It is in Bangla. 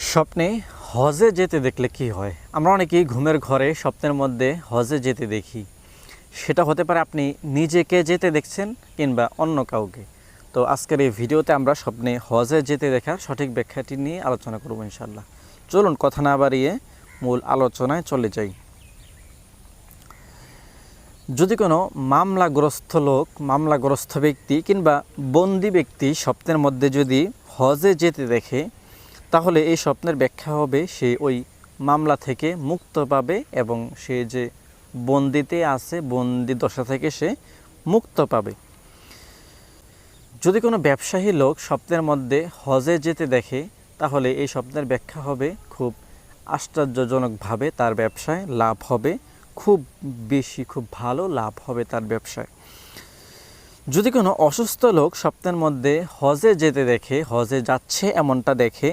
স্বপ্নে হজে যেতে দেখলে কি হয়? আমরা অনেকেই ঘুমের ঘরে স্বপ্নের মধ্যে হজে যেতে দেখি। সেটা হতে পারে আপনি নিজেকে যেতে দেখছেন কিংবা অন্য কাউকে। তো আজকের এই ভিডিওতে আমরা স্বপ্নে হজে যেতে দেখার সঠিক ব্যাখ্যাটি নিয়ে আলোচনা করব ইনশাল্লাহ চলুন কথা না বাড়িয়ে মূল আলোচনায় চলে যাই। যদি কোনো মামলাগ্রস্ত লোক, মামলাগ্রস্ত ব্যক্তি কিংবা বন্দি ব্যক্তি স্বপ্নের মধ্যে যদি হজে যেতে দেখে তাহলে এই স্বপ্নের ব্যাখ্যা হবে সে ওই মামলা থেকে মুক্ত পাবে এবং সে যে বন্দিতে আছে, বন্দি দশা থেকে সে মুক্ত পাবে। যদি কোনো ব্যবসায়ী লোক স্বপ্নের মধ্যে হজে যেতে দেখে, তাহলে এই স্বপ্নের ব্যাখ্যা হবে খুব আশ্চর্যজনকভাবে তার ব্যবসায় লাভ হবে, খুব বেশি খুব ভালো লাভ হবে তার ব্যবসায়। যদি কোনো অসুস্থ লোক স্বপ্নের মধ্যে হজে যেতে দেখে, হজে যাচ্ছে এমনটা দেখে